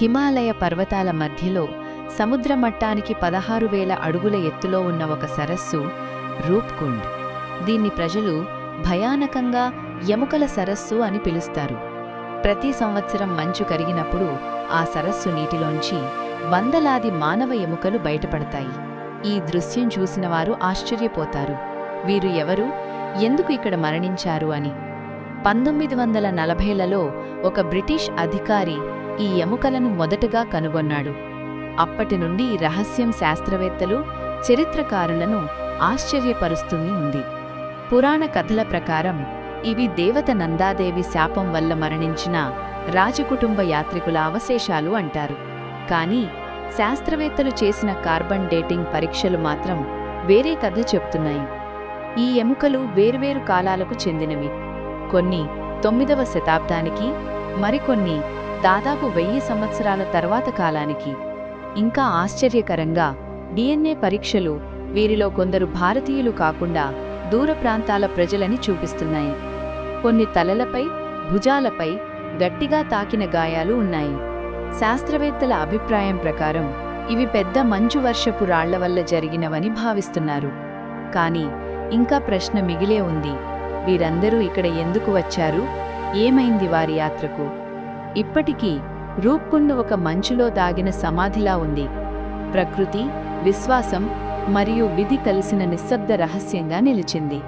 హిమాలయ పర్వతాల మధ్యలో సముద్ర మట్టానికి పదహారు వేల అడుగుల ఎత్తులో ఉన్న ఒక సరస్సు రూప్కుండ్. దీన్ని ప్రజలు భయానకంగా ఎముకల సరస్సు అని పిలుస్తారు. ప్రతి సంవత్సరం మంచు కరిగినప్పుడు ఆ సరస్సు నీటిలోంచి వందలాది మానవ ఎముకలు బయటపడతాయి. ఈ దృశ్యం చూసిన వారు ఆశ్చర్యపోతారు. వీరు ఎవరు? ఎందుకు ఇక్కడ మరణించారు అని. పంతొమ్మిది వందల నలభైలలో ఒక బ్రిటిష్ అధికారి ఈ ఎముకలను మొదటగా కనుగొన్నాడు. అప్పటి నుండి ఈ రహస్యం శాస్త్రవేత్తలు చరిత్రకారులను ఆశ్చర్యపరుస్తూనే ఉంది. పురాణ కథల ప్రకారం ఇవి దేవత నందాదేవి శాపం వల్ల మరణించిన రాజకుటుంబ యాత్రికుల అవశేషాలు అంటారు. కానీ శాస్త్రవేత్తలు చేసిన కార్బన్ డేటింగ్ పరీక్షలు మాత్రం వేరే కథ చెప్తున్నాయి. ఈ ఎముకలు వేర్వేరు కాలాలకు చెందినవి. కొన్ని తొమ్మిదవ శతాబ్దానికి మరికొన్ని దాదాపు వెయ్యి సంవత్సరాల తర్వాత కాలానికి. ఇంకా ఆశ్చర్యకరంగా డిఎన్ఏ పరీక్షలు వీరిలో కొందరు భారతీయులు కాకుండా దూర ప్రాంతాల ప్రజలని చూపిస్తున్నాయి. కొన్ని తలలపై భుజాలపై గట్టిగా తాకిన గాయాలు ఉన్నాయి. శాస్త్రవేత్తల అభిప్రాయం ప్రకారం ఇవి పెద్ద మంచు వర్షపు రాళ్ళ వల్ల జరిగినవని భావిస్తున్నారు. కానీ ఇంకా ప్రశ్న మిగిలే ఉంది. వీరందరూ ఇక్కడ ఎందుకు వచ్చారు? ఏమైంది వారి యాత్రకు? ఇప్పటికీ రూప్కుండ్ ఒక మంచులో దాగిన సమాధిలా ఉంది. ప్రకృతి విశ్వాసం మరియు విధి కలిసిన నిశ్శబ్ద రహస్యంగా నిలిచింది.